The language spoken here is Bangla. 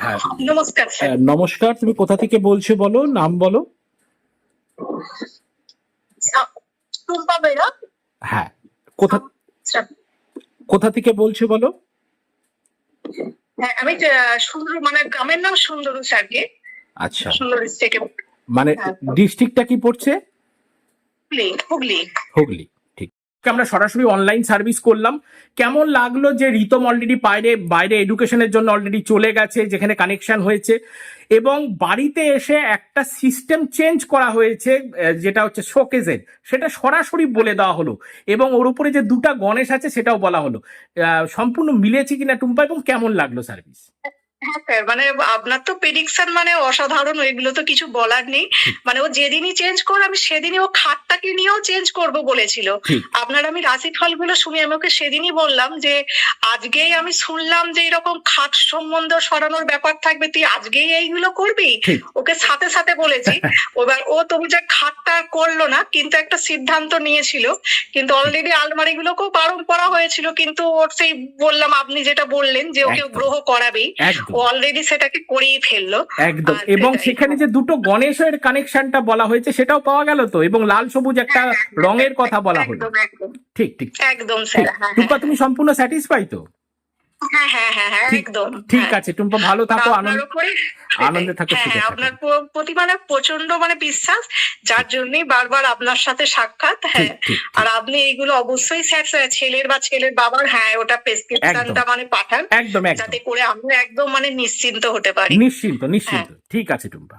হ্যাঁ। নমস্কার স্যার। নমস্কার তুমি কোথা থেকে বলছো বলো নাম বলো। টুম্পা বেরা হ্যাঁ কোথা কোথা থেকে বলছো বলো। হ্যাঁ আমি সুন্দর মানে গ্রামের নাম সুন্দর স্যারকে। আচ্ছা। সুন্দর থেকে মানে হ্যাঁ। ডিস্ট্রিক্টটা কি পড়ছে? হুগলি হুগলি। হুগলি। আমরা সরাসরি অনলাইন সার্ভিস করলাম। কেমন লাগল যে রিতম অলরেডি বাইরে বাইরে এডুকেশনের জন্য অলরেডি চলে গেছে, যেখানে কানেকশন হয়েছে? এবং বাড়িতে এসে একটা সিস্টেম চেঞ্জ করা হয়েছে যেটা হচ্ছে শোকেজের সেটা সরাসরি বলে দেওয়া হলো। এবং ওর উপরে যে দুটা গণেশ আছে, সেটাও বলা হলো। সম্পূর্ণ মিলেছে কিনা টুম্পা, এবং কেমন লাগল সার্ভিস হ্যাঁ স্যার মানে আপনার তো প্রেডিকশন মানে অসাধারণ এগুলো তো কিছু বলার নেই। মানে ও যেদিনই চেঞ্জ করে আমি সেদিনই ও খাটটাকে নিয়েও চেঞ্জ করব বলেছিল। আপনার আমি রাশি ফলগুলো শুনে আমি ওকে সেদিনই বললাম যে আজকেই আমি শুনলাম যে এরকম খাট সম্বন্ধ সরানোর ব্যাপার থাকবে তুই আজকেই এইগুলো করবি? ওকে সাথে সাথে বলেছি। এবার ও তবু যে খাটটা করল না কিন্তু একটা সিদ্ধান্ত নিয়েছিল। কিন্তু অলরেডি আলমারি গুলোকেও বারণ করা হয়েছিল কিন্তু ওর সেই বললাম আপনি যেটা বললেন যে ওকে গ্রহ করাবেই। অলরেডি সেটাকে করিয়ে ফেলল। একদম। এবং সেখানে যে দুটো গণেশের কানেকশনটা বলা হয়েছে সেটাও পাওয়া গেল তো? এবং লাল সবুজ একটা রঙের কথা বলা হলো। ঠিক ঠিক। একদম স্যার হ্যাঁ তুমি সম্পূর্ণ স্যাটিসফাই তো? হ্যাঁ হ্যাঁ হ্যাঁ হ্যাঁ ঠিক- একদম ঠিক হ্যাঁ। আছে টুম্পা ভালো থাকো আনন্দ আনন্দে থাকো, হ্যাঁ হ্যাঁ। আপনার প্রতি মানে প্রচণ্ড মানে বিশ্বাস যার জন্যই বারবার আপনার সাথে সাক্ষাৎ হ্যাঁ। আর আপনি এইগুলো অবশ্যই স্যার ছেলের বা ছেলের বাবার হ্যাঁ ওটা প্রেসক্রিপশনটা মানে পাঠান একদম যাতে করে আমরা একদম মানে নিশ্চিন্ত হতে পারি। নিশ্চিন্ত নিশ্চিন্ত। ঠিক আছে টুম্পা